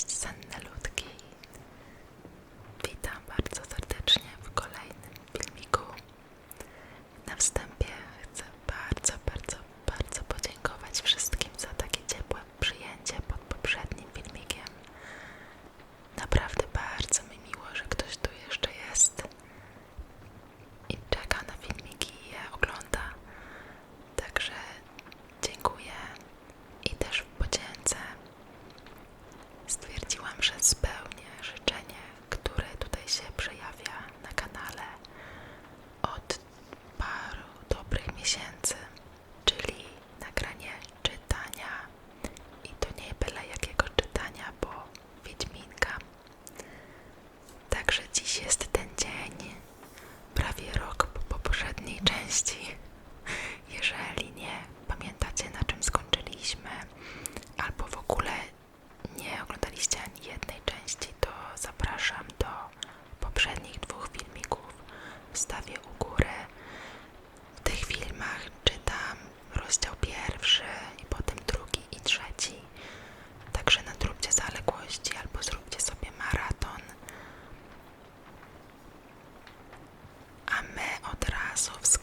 kaçtı. Айвазовск.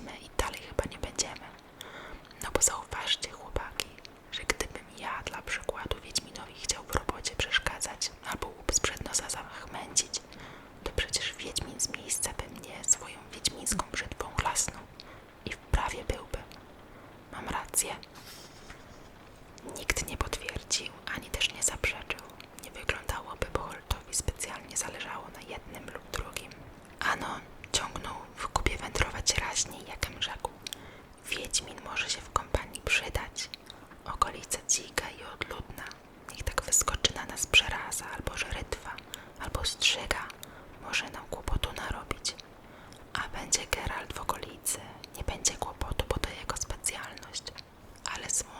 byliśmy i dalej chyba nie będziemy. No bo zauważcie, chłopaki, że gdybym ja dla przykładu Wiedźminowi chciał w robocie przeszkadzać albo łup sprzed nosa zachmęcić, to przecież Wiedźmin z miejsca by mnie swoją wiedźmińską brzytwą klasnął i w prawie byłby. Mam rację. Nikt nie potwierdził, ani też nie zaprzeczył. Nie wyglądałoby, bo Holtowi specjalnie zależało na jednym lub drugim. Anon najwyraźniej, jakim rzekł. Wiedźmin może się w kompanii przydać. Okolica dzika i odludna. Niech tak wyskoczy na nas przeraza, albo żerytwa, albo strzyga. Może nam kłopotu narobić. A będzie Geralt w okolicy. Nie będzie kłopotu, bo to jego specjalność. Ale smutno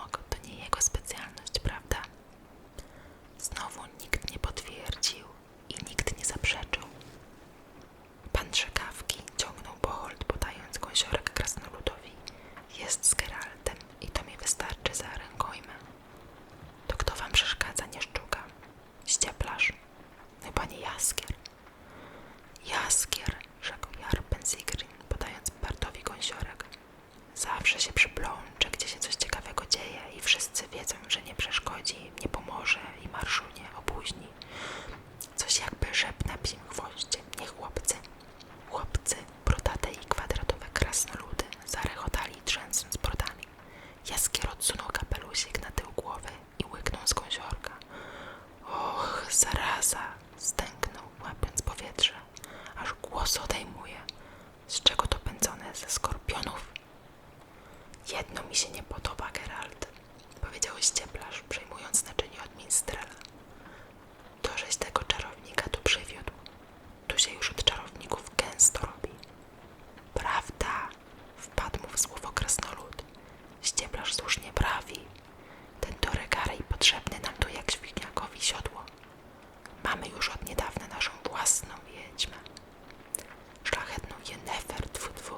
Jedno mi się nie podoba, Geralt, powiedział ścieplarz, przejmując naczynie od minstrela. To, żeś tego czarownika tu przywiódł. Tu się już od czarowników gęsto robi. Prawda, wpadł mu w słowo krasnolud. Ścieplarz słusznie prawi. Ten toregarej potrzebny nam tu jak świniakowi siodło. Mamy już od niedawna naszą własną wiedźmę. Szlachetną Jenefer, tfu, tfu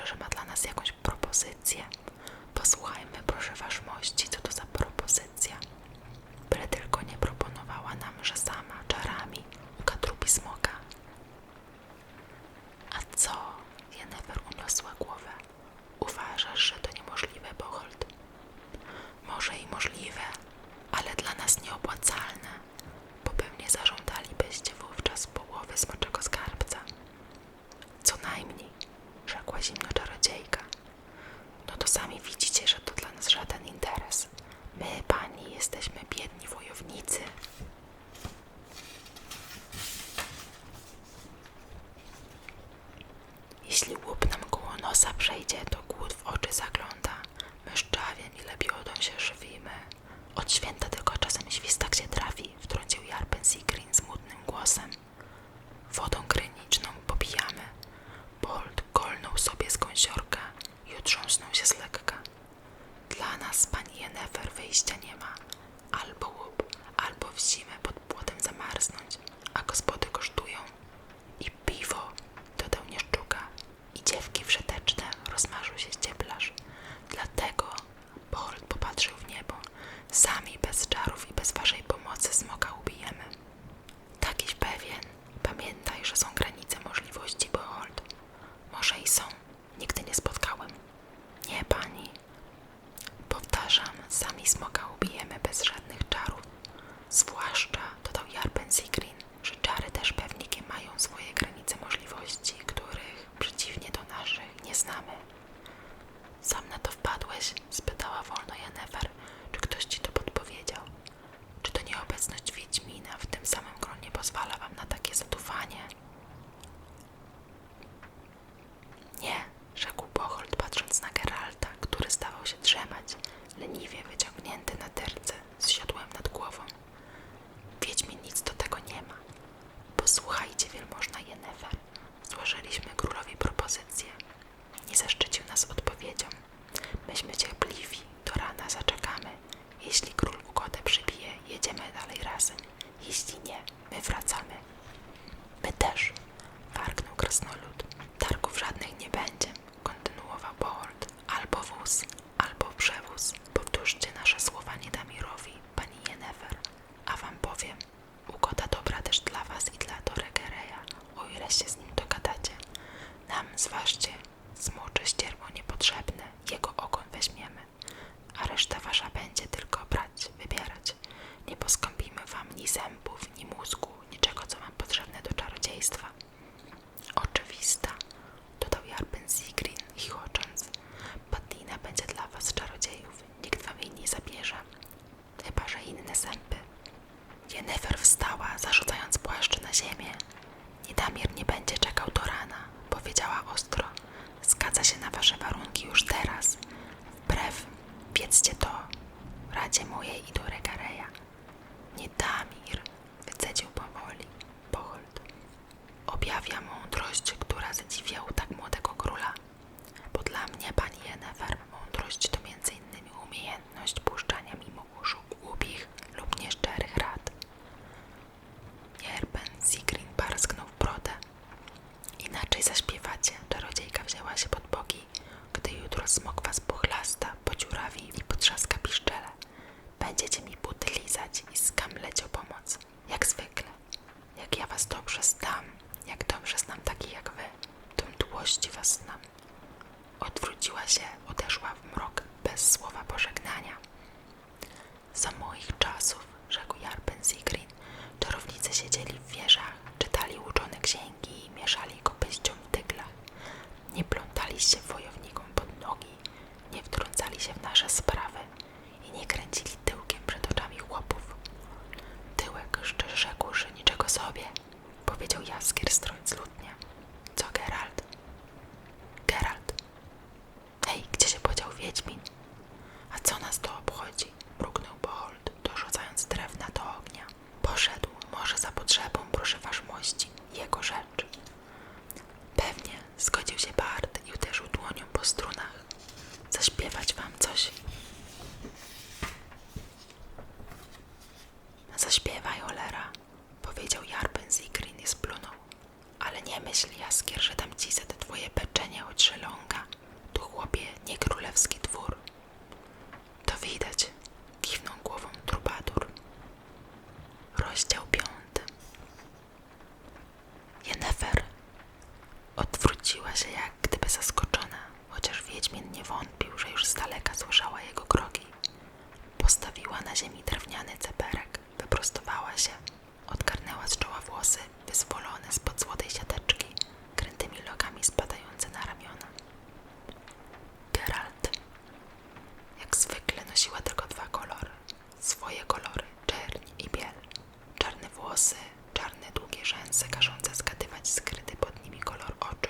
może, że ma dla nas jakąś propozycję. Posłuchajmy, proszę waszmości, co to za propozycja. Byle tylko nie proponowała nam, że sama czarami ukatrupi smoka должен jesteś? spytała wolno Jennefer. Czy ktoś ci to podpowiedział? Czy to nieobecność Wiedźmina w tym samym gronie pozwala wam na takie zatufanie? Położyła na ziemi drewniany ceperek, wyprostowała się, odgarnęła z czoła włosy, wyzwolone spod złotej siateczki, krętymi lokami spadające na ramiona. Geralt, jak zwykle, nosiła tylko dwa kolory, swoje kolory, czerń i biel. Czarne włosy, czarne długie rzęsy, każące zgadywać skryty pod nimi kolor oczu.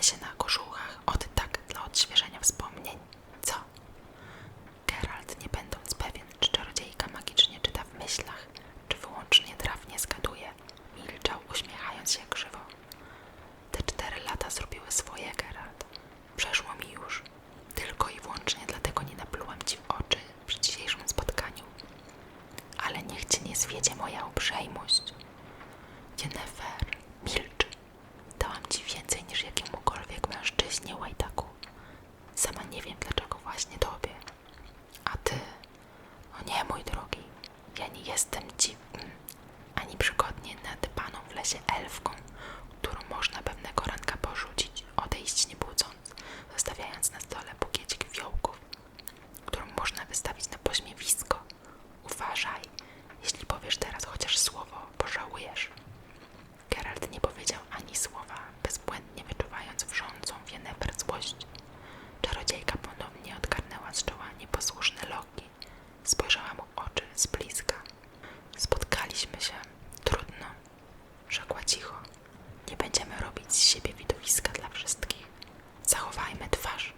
Meşenak. powiesz teraz chociaż słowo, pożałujesz. Geralt nie powiedział ani słowa, bezbłędnie wyczuwając wrzącą Wienefer złość. Czarodziejka ponownie odgarnęła z czoła nieposłuszne loki. Spojrzała mu oczy z bliska. Spotkaliśmy się. Trudno. Rzekła cicho. Nie będziemy robić z siebie widowiska dla wszystkich. Zachowajmy twarz.